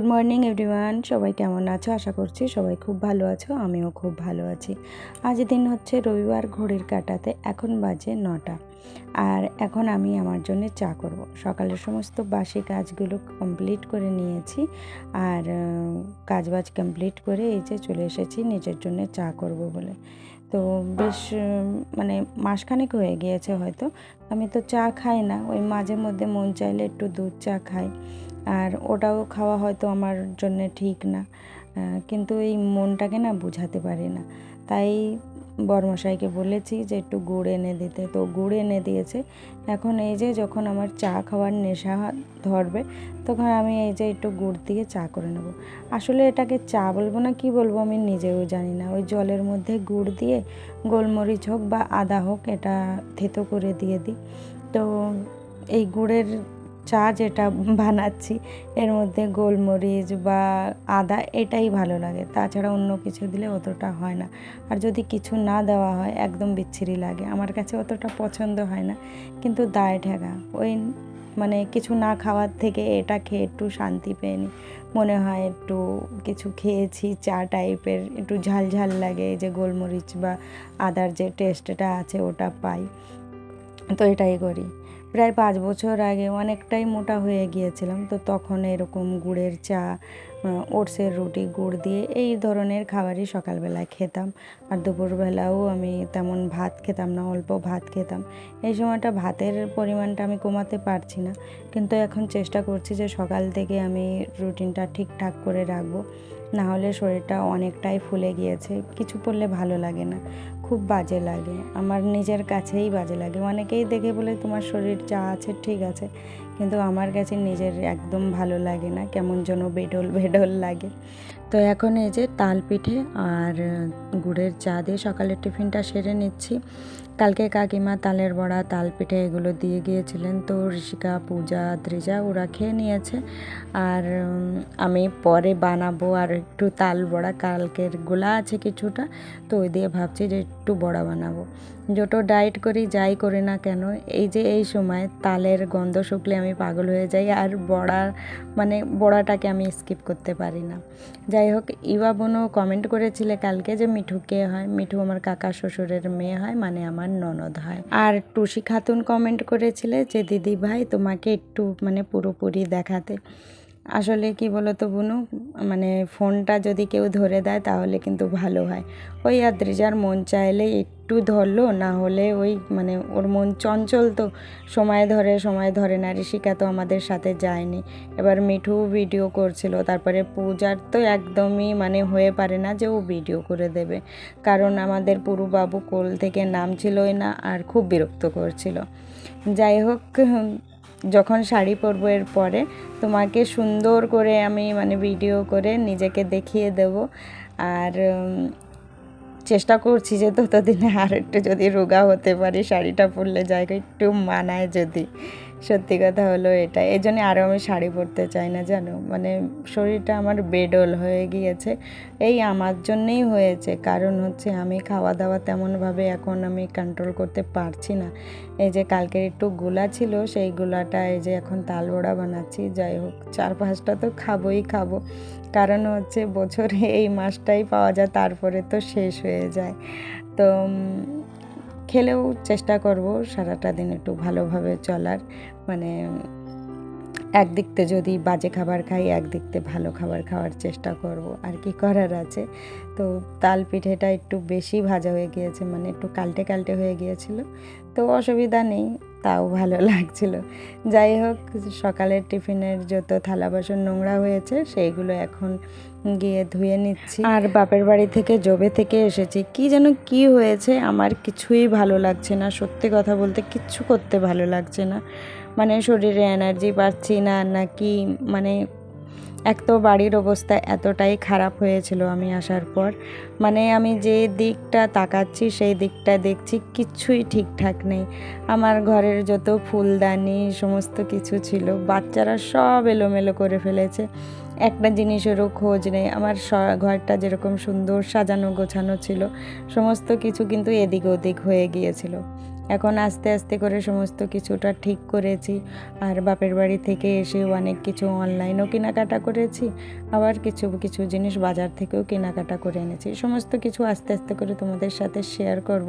Good morning everyone সবাই কেমন আছো? আশা করছি সবাই খুব ভালো আছো, আমিও খুব ভালো আছি। আজ দিন হচ্ছে রবিবার, ঘড়ির কাটাতে। এখন বাজে নটা। আর এখন আমি আমার জন্য চা করব। সকালের সমস্ত বাসি কাজগুলো কমপ্লিট করে নিয়েছি। আর কাজবাজ কমপ্লিট করে এই যে চলে এসেছি, নিজের জন্য চা করব বলে। তো বেশ মানে মাসখানেক হয়ে গিয়েছে হয়তো। আমি তো চা খাই না। ওই মাঝে মধ্যে মন চাইলে একটু দুধ চা খাই। আর ওটাও খাওয়া হয়তো আমার জন্যে ঠিক না। কিন্তু এই মনটাকে না বোঝাতে পারি না। তাই বরমশাইকে বলেছি যে একটু গুড় এনে দিতে। তো গুড় এনে দিয়েছে। এখন এই যে যখন আমার চা খাওয়ার নেশা ধরবে, তখন আমি এই যে একটু গুড় দিয়ে চা করে নেব। আসলে এটাকে চা বলব না, কি বলব আমি নিজেও জানি না। ওই জলের মধ্যে গুড় দিয়ে গোলমরিচ হোক বা আদা হোক, এটা থেতো করে দিয়ে দিই। তো এই গুড়ের চা যেটা বানাচ্ছি, এর মধ্যে গোলমরিচ বা আদা এটাই ভালো লাগে। তাছাড়া অন্য কিছু দিলে অতটা হয় না। আর যদি কিছু না দেওয়া হয়, একদম বিচ্ছিরি লাগে। আমার কাছে অতটা পছন্দ হয় না। কিন্তু দায় ঠেকা। ওই মানে কিছু না খাওয়ার থেকে এটা খেয়ে একটু শান্তি পেয়ে নিই মনে হয় একটু কিছু খেয়েছি, চা টাইপের, একটু ঝাল ঝাল লাগে যে গোলমরিচ বা আদার যে টেস্টটা আছে, ওটা পাই। তো এটাই করি। প্রায় পাঁচ বছর আগে অনেকটাই মোটা হয়ে গিয়েছিলাম, তো তখন এরকম গুড়ের চা ওটসের রুটি, গুড় দিয়ে এই ধরনের খাবারই সকালবেলায় খেতাম। আর দুপুরবেলাও আমি তেমন ভাত খেতাম না, অল্প ভাত খেতাম। এই সময়টা ভাতের পরিমাণটা আমি কমাতে পারছি না। কিন্তু এখন চেষ্টা করছি যে সকাল থেকে আমি রুটিনটা ঠিকঠাক করে রাখব। না হলে শরীরটা অনেকটাই ফুলে গিয়েছে। কিছু পড়লে ভালো লাগে না, খুব বাজে লাগে। আমার নিজের কাছেই বাজে লাগে। অনেকেই দেখে বলে, তোমার শরীর যা আছে ঠিক আছে। কিন্তু আমার কাছে নিজের একদম ভালো লাগে না, কেমন যেন বেডল বেডল লাগে। তো এখন এই যে তাল পিঠে আর গুড়ের চা দিয়ে সকালের টিফিনটা সেরে নিচ্ছি। কালকে কাকিমা তালের বড়া, তাল পিঠে এগুলো দিয়ে গিয়েছিলেন তো ঋষিকা, পূজা, ত্রিজা ওরা খেয়ে নিয়েছে। আর আমি পরে বানাবো আর একটু তাল বড়া, কালকের গোলা আছে কিছুটা, তো ওই দিয়ে ভাবছি যে একটু বড়া বানাবো। যত ডায়েট করি, যাই করি না কেন, এই যে এই সময় তালের গন্ধ শুকলে আমি পাগল হয়ে যাই আর বড়া মানে বড়াটাকে আমি স্কিপ করতে পারি না। যাই হোক, ইবা বোনও কমেন্ট করেছিলে কালকে যে মিঠু কে হয়? মিঠু আমার কাকা শ্বশুরের মেয়ে হয় মানে আমার ননদ হয়। আর টুসি খাতুন কমেন্ট করেছিলে যে, দিদি ভাই, তোমাকে একটু মানে পুরোপুরি দেখাতে। আসলে কি বলো তো বুনু? মানে ফোনটা যদি কেউ ধরে দেয় তাহলে কিন্তু ভালো হয়। ওই আদ্রিজার মন চাইলে একটু ধরলো, না হলে ওই মানে ওর মন চঞ্চল তো। সময় ধরে সময় ধরে না, ঋষিকা তো আমাদের সাথে যায়নি। এবার মিঠু ভিডিও করছিল, তারপরে পূজার তো একদমই মানে হয়ে পারে না যে ও ভিডিও করে দেবে। কারণ আমাদের পুরুবাবু কোল থেকে নামছিলই না আর খুব বিরক্ত করছিল। যাই হোক যখন শাড়ি পরবো এর পরে তোমাকে সুন্দর করে আমি মানে ভিডিও করে নিজেকে দেখিয়ে দেব। আর চেষ্টা করছি যে ততদিনে আর একটু যদি রোগা হতে পারি, শাড়িটা পরলে জায়গা একটু মানায় যদি। সত্যি কথা হলো এটা এই জন্য আরও আমি শাড়ি পরতে চাই না, জানো? মানে শরীরটা আমার বেডল হয়ে গিয়েছে। এই আমার জন্যেই হয়েছে। কারণ হচ্ছে আমি খাওয়া দাওয়া তেমনভাবে এখন আমি কন্ট্রোল করতে পারছি না। এই যে কালকের একটু গুলা ছিল, সেই গুলাটা এই যে এখন তাল বড়া বানাচ্ছি। যাই হোক, চার পাঁচটা তো খাবোই খাব। কারণ হচ্ছে বছরে এই মাসটাই পাওয়া যায়, তারপরে তো শেষ হয়ে যায়। তো খেলেও চেষ্টা করব সারাটা দিন একটু ভালোভাবে চলার। মানে একদিকতে যদি বাজে খাবার খাই, একদিকতে ভালো খাবার খাওয়ার চেষ্টা করব। আর কি করার আছে? তো তাল পিঠেটা একটু বেশি ভাজা হয়ে গিয়েছে মানে একটু কালটে কালটে হয়ে গিয়েছিল। তো অসুবিধা নেই। তাও ভালো লাগছিল। যাই হোক, সকালের টিফিনের যত থালা বাসন নোংরা হয়েছে, সেইগুলো এখন গিয়ে ধুয়ে নিচ্ছি। আর বাপের বাড়ি থেকে জবে থেকে এসেছি। কি যেন কি হয়েছে, আমার কিছুই ভালো লাগছে না। সত্যি কথা বলতে কিচ্ছু করতে ভালো লাগছে না। মানে শরীরে এনার্জি পাচ্ছি না, নাকি মানে এক তো বাড়ির অবস্থা এতটাই খারাপ হয়েছিল আমি আসার পর। মানে আমি যে দিকটা তাকাচ্ছি, সেই দিকটা দেখছি কিচ্ছুই ঠিকঠাক নেই। আমার ঘরের যত ফুলদানি, সমস্ত কিছু ছিল, বাচ্চারা সব এলোমেলো করে ফেলেছে। একটা জিনিসেরও খোঁজ নেই। আমার ঘরটা যেরকম সুন্দর সাজানো গোছানো ছিল, সমস্ত কিছু কিন্তু এদিক ওদিক হয়ে গিয়েছিল। এখন আস্তে আস্তে করে সমস্ত কিছুটা ঠিক করেছি। আর বাপের বাড়ি থেকে এসে অনেক কিছু অনলাইনও কেনাকাটা করেছি। আবার কিছু কিছু জিনিস বাজার থেকেও কেনাকাটা করে এনেছি। সমস্ত কিছু আস্তে আস্তে করে তোমাদের সাথে শেয়ার করব।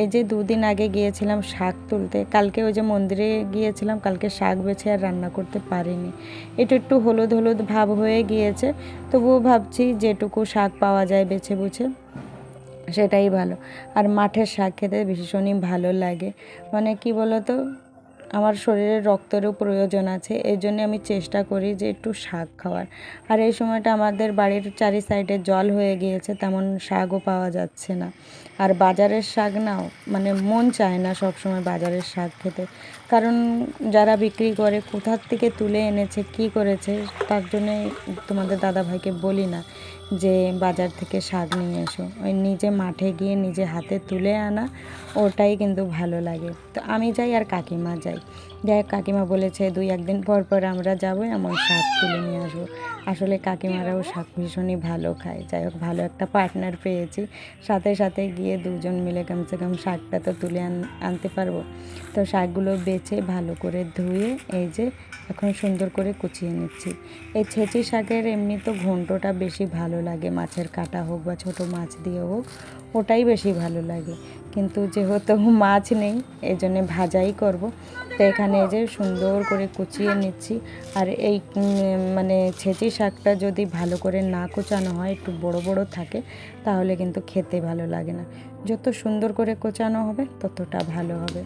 এই যে দুদিন আগে গিয়েছিলাম শাক তুলতে। কালকে ওই যে মন্দিরে গিয়েছিলাম, কালকে শাক বেছে আর রান্না করতে পারিনি। এটা একটু হলুদ হলুদ ভাব হয়ে গিয়েছে। তবুও ভাবছি যেটুকু শাক পাওয়া যায় বেছে বুছে। সেটাই ভালো। আর মাঠের শাক খেতে ভীষণই ভালো লাগে। মানে কি বলতো? আমার শরীরে রক্তেরও প্রয়োজন আছে এই জন্য আমি চেষ্টা করি যে একটু শাক খাওয়ার। আর এই সময়টা আমাদের বাড়ির চারি সাইডে জল হয়ে গিয়েছে, তেমন শাকও পাওয়া যাচ্ছে না। আর বাজারের শাক নাও মানে মন চায় না সব সময় বাজারের শাক খেতে। কারণ যারা বিক্রি করে কোথার থেকে তুলে এনেছে, কি করেছে, তার জন্যে তোমাদের দাদাভাইকে বলি না যে বাজার থেকে শাক নিয়ে এসো। ওই নিজে মাঠে গিয়ে নিজে হাতে তুলে আনা, ওটাই কিন্তু ভালো লাগে। তো আমি যাই আর কাকিমা যাই। যাই কাকিমা বলেছে, দুই একদিন পর পর আমরা যাব, এমন শাক তুলে নিয়ে আসব। আসলে কাকিমারাও শাক ভীষণই ভালো খায়। যাই হোক, ভালো একটা পার্টনার পেয়েছি। সাথে সাথে গিয়ে দুজন মিলে কমসে কম শাকটা তো তুলে আনতে পারব। তো শাকগুলো বেছে ভালো করে ধুয়ে এই যে এখন সুন্দর করে কুচিয়ে নিচ্ছি। এই ছেঁচি শাকের এমনি তো ঘন্টটা বেশি ভালো লাগে, মাছের কাটা হোক বা ছোট মাছ দিয়ে হোক, ওটাই বেশি ভালো লাগে। কিন্তু যেহেতু মাছ নেই এই জন্যে ভাজাই করব। তো এখানে যে সুন্দর করে কুচিয়ে নিচ্ছি। আর এই মানে ছেঁচি শাকটা যদি ভালো করে না কোচানো হয়, একটু বড় বড় থাকে, তাহলে কিন্তু খেতে ভালো লাগে না। যত সুন্দর করে কোচানো হবে, ততটা ভালো হবে।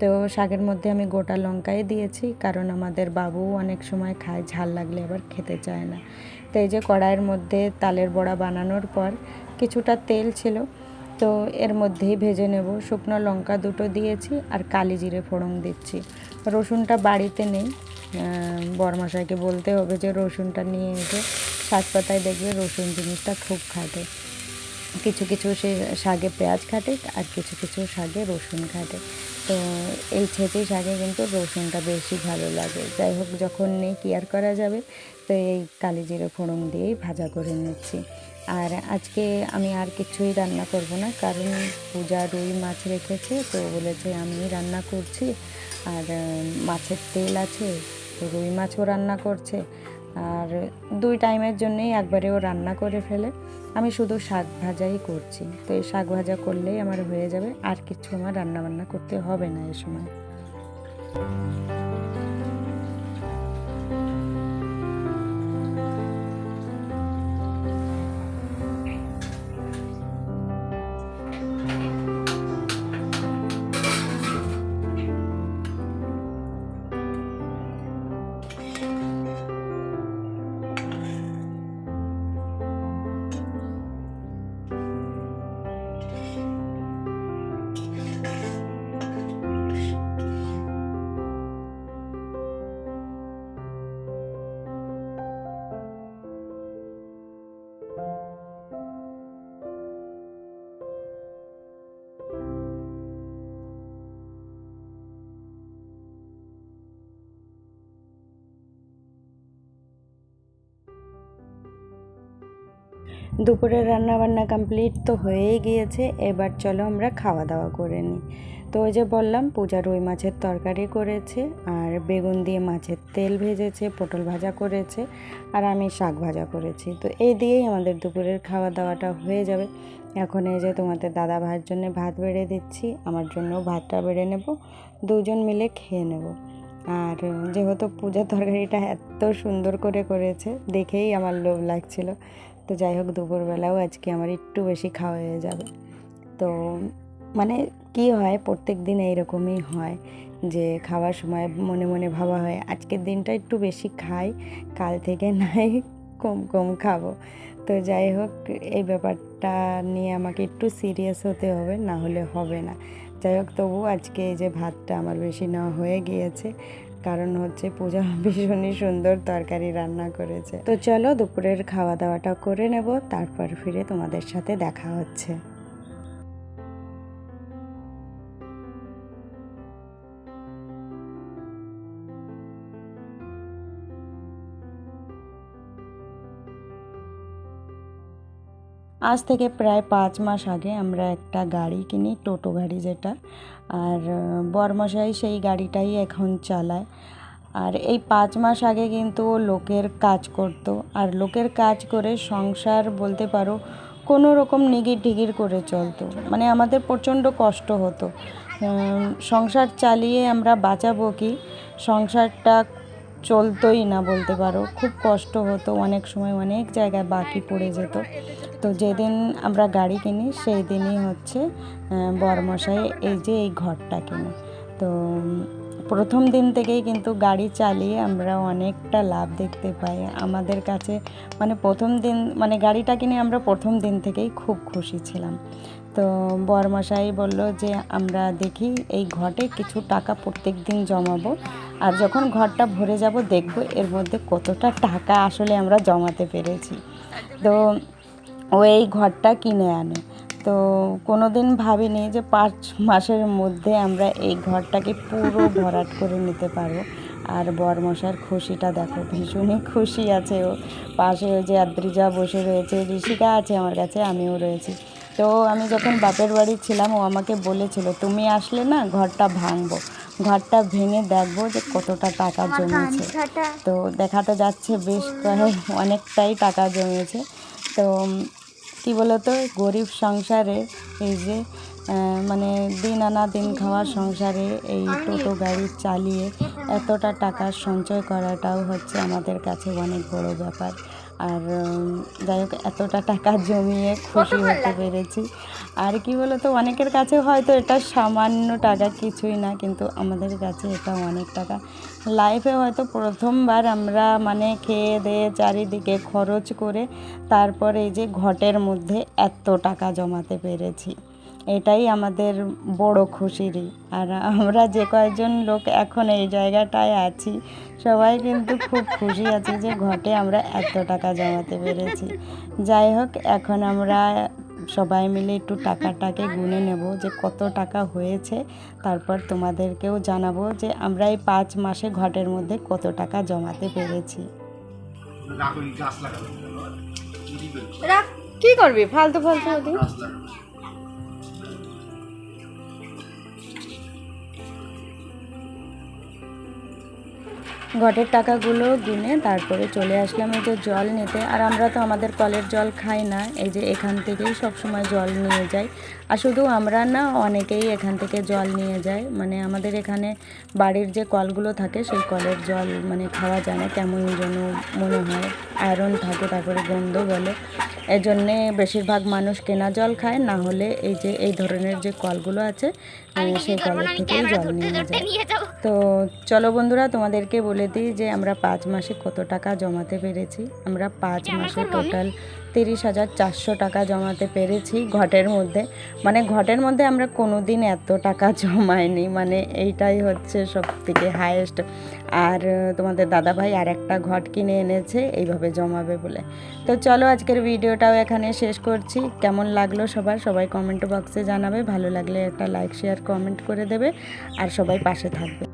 তো শাকের মধ্যে আমি গোটা লঙ্কাই দিয়েছি, কারণ আমাদের বাবু অনেক সময় খায়, ঝাল লাগলে আবার খেতে চায় না। তো এই যে কড়াইয়ের মধ্যে তালের বড়া বানানোর পর কিছুটা তেল ছিল তো এর মধ্যেই ভেজে নেব। শুকনো লঙ্কা দুটো দিয়েছি আর কালি জিরে ফোড়ন দিচ্ছি। রসুনটা বাড়িতে নেই। বরমশাইকে বলতে হবে যে রসুনটা নিয়ে এসে শাকপাতায় দেখবে রসুন জিনিসটা খুব খাটে। কিছু কিছু সে শাকে পেঁয়াজ খাটে আর কিছু কিছু শাকে রসুন খাটে। তো এই ছেঁচে শাকে কিন্তু রসুনটা বেশি ভালো লাগে। যাই হোক, যখন নেই কেয়ার করা যাবে? তো এই কালি জিরে ফোড়ন দিয়েই ভাজা করে নিচ্ছি। আর আজকে আমি আর কিছুই রান্না করব না, কারণ পূজা রুই মাছ রেখেছে, তো বলেছে আমি রান্না করছি। আর মাছের তেল আছে রুই মাছও রান্না করছে। আর দুই টাইমের জন্যেই একবারেও রান্না করে ফেলে। আমি শুধু শাক ভাজাই করছি, তো এই শাক ভাজা করলেই আমার হয়ে যাবে, আর কিছু আমার রান্না বান্না করতে হবে না এই সময়। দুপুরের রান্না বান্না কমপ্লিট তো হয়েই গিয়েছে, এবার চলো আমরা খাওয়া দাওয়া করে নিই। তো ওই যে বললাম, পূজা রুই মাছের তরকারি করেছে, আর বেগুন দিয়ে মাছের তেল ভেজেছে, পটল ভাজা করেছে, আর আমি শাক ভাজা করেছি। তো এই দিয়েই আমাদের দুপুরের খাওয়া দাওয়াটা হয়ে যাবে। এখন এই যে তোমাদের দাদা ভাইয়ের জন্য ভাত বেড়ে দিচ্ছি, আমার জন্য ভাতটা বেড়ে নেব, দুজন মিলে খেয়ে নেব। আর যেহেতু পূজা তরকারিটা এত সুন্দর করে করেছে, দেখেই আমার লোভ লাগছিল। তো যাই হোক, দুপুরবেলাও আজকে আমার একটু বেশি খাওয়া হয়ে যাবে। তো মানে কি হয়, প্রত্যেক দিন এইরকমই হয় যে খাওয়ার সময় মনে মনে ভাবা হয়, আজকের দিনটা একটু বেশি খাই, কাল থেকে নাই কম কম খাব। তো যাই হোক, এই ব্যাপারটা নিয়ে আমাকে একটু সিরিয়াস হতে হবে, না হলে হবে না। যাই হোক তবু আজকে এই যে ভাতটা আমার বেশি নেওয়া হয়ে গিয়েছে কারণ হচ্ছে পূজা ভীষণই সুন্দর তরকারি রান্না করেছে। তো চলো দুপুরের খাওয়া দাওয়াটা করে নেব, তারপর ফিরে তোমাদের সাথে দেখা হচ্ছে। আজ থেকে প্রায় পাঁচ মাস আগে আমরা একটা গাড়ি কিনি, টোটো গাড়ি যেটা। আর বরমশাই সেই গাড়িটাই এখন চালায়। আর এই পাঁচ মাস আগে কিন্তু লোকের কাজ করত। আর লোকের কাজ করে সংসার বলতে পারো, কোনো রকম নিগির টিগির করে চলতো। মানে আমাদের প্রচণ্ড কষ্ট হতো। সংসার চালিয়ে আমরা বাঁচাবো কি? সংসারটা চলতোই না বলতে পারো। খুব কষ্ট হতো, অনেক সময় অনেক জায়গায় বাকি পড়ে যেত। তো যেদিন আমরা গাড়ি কিনি, সেই দিনই হচ্ছে বরমশাই এই যে এই ঘরটা কিনে। তো, প্রথম দিন থেকেই কিন্তু গাড়ি চালিয়ে আমরা অনেকটা লাভ দেখতে পাই। আমাদের কাছে মানে প্রথম দিন মানে গাড়িটা কিনে আমরা প্রথম দিন থেকেই খুব খুশি ছিলাম। তো বরমশাই বলল যে, আমরা দেখি এই ঘটে কিছু টাকা প্রত্যেক দিন জমাবো। আর যখন ঘরটা ভরে যাব দেখব এর মধ্যে কতটা টাকা আসলে আমরা জমাতে পেরেছি। তো ও এই ঘরটা কিনে আনে। তো কোনো দিন ভাবিনি যে পাঁচ মাসের মধ্যে আমরা এই ঘরটাকে পুরো ভরাট করে নিতে পারব। আর বরমশার খুশিটা দেখো, ভীষণই খুশি আছে ও। পাশে ওই যে আদ্রিজা বসে রয়েছে, ঋষিকা আছে আমার কাছে, আমিও রয়েছি। তো আমি যখন বাপের বাড়ি ছিলাম ও আমাকে বলেছিল তুমি আসলে না ঘরটা ভাঙবো। ঘরটা ভেঙে দেখব যে কতটা টাকা জমেছে। তো দেখাতে যাচ্ছে বেশ কয়েক অনেকটাই টাকা জমেছে। তো কি বলতো গরিব সংসারে এই যে মানে দিন আনা দিন খাওয়ার সংসারে এই টোটো গাড়ি চালিয়ে এতটা টাকা সঞ্চয় করাটাও হচ্ছে আমাদের কাছে অনেক বড় ব্যাপার। আর যাই হোক এতটা টাকা জমিয়ে খুশি হতে পেরেছি। আর কি বলতো অনেকের কাছে হয়তো এটা সামান্য টাকা কিছুই না কিন্তু আমাদের কাছে এটা অনেক টাকা। লাইফে হয়তো প্রথমবার আমরা মানে খেয়ে দিয়ে চারিদিকে খরচ করে তারপরে এই যে ঘটের মধ্যে এত টাকা জমাতে পেরেছি। এটাই আমাদের বড় খুশিরই। আর আমরা যে কয়েকজন লোক এখন এই জায়গাটায় আছি সবাই কিন্তু খুব খুশি আছি যে ঘটে আমরা এত টাকা জমাতে পেরেছি। যাই হোক এখন আমরা সবাই মিলে একটু টাকাটাকে গুনে নেব যে কত টাকা হয়েছে। তারপর তোমাদেরকেও জানাব যে আমরা এই পাঁচ মাসে ঘটের মধ্যে কত টাকা জমাতে পেরেছি। কি করবি? ফালতু ফালতু ঘটের টাকাগুলো গুনে তারপরে চলে আসলাম এই যে জল নিতে। আর আমরা তো আমাদের কলের জল খাই না, এই যে এখান থেকেই সব সময় জল নিয়ে যাই। আর শুধু আমরা না, অনেকেই এখান থেকে জল নিয়ে যায়। মানে আমাদের এখানে বাড়ির যে কলগুলো থাকে, সেই কলের জল মানে খাওয়া যায় না, কেমন যেন মনে হয় আয়রন থাকে, তারপরে গন্ধ বলে। এই জন্যে বেশিরভাগ মানুষ কেনা জল খায়, না হলে এই যে, এই ধরনের যে কলগুলো আছে সেই কলের থেকেই জল নিয়ে যাই তো চলো বন্ধুরা তোমাদেরকে বলে দিই যে আমরা পাঁচ মাসে কত টাকা জমাতে পেরেছি। আমরা পাঁচ মাসে টোটাল তিরিশ হাজার চারশো টাকা জমাতে পেরেছি ঘটের মধ্যে। মানে ঘটের মধ্যে আমরা কোনো দিন এত টাকা জমাইনি। মানে এইটাই হচ্ছে সব থেকে হায়েস্ট আর তোমাদের দাদাভাই আর একটা ঘট কিনে এনেছে, এইভাবে জমাবে বলে। তো চলো আজকের ভিডিওটাও এখানে শেষ করছি। কেমন লাগল সবার, সবাই কমেন্ট বক্সে জানাবে। ভালো লাগলে একটা লাইক শেয়ার কমেন্ট করে দেবে। আর সবাই পাশে থাকবে।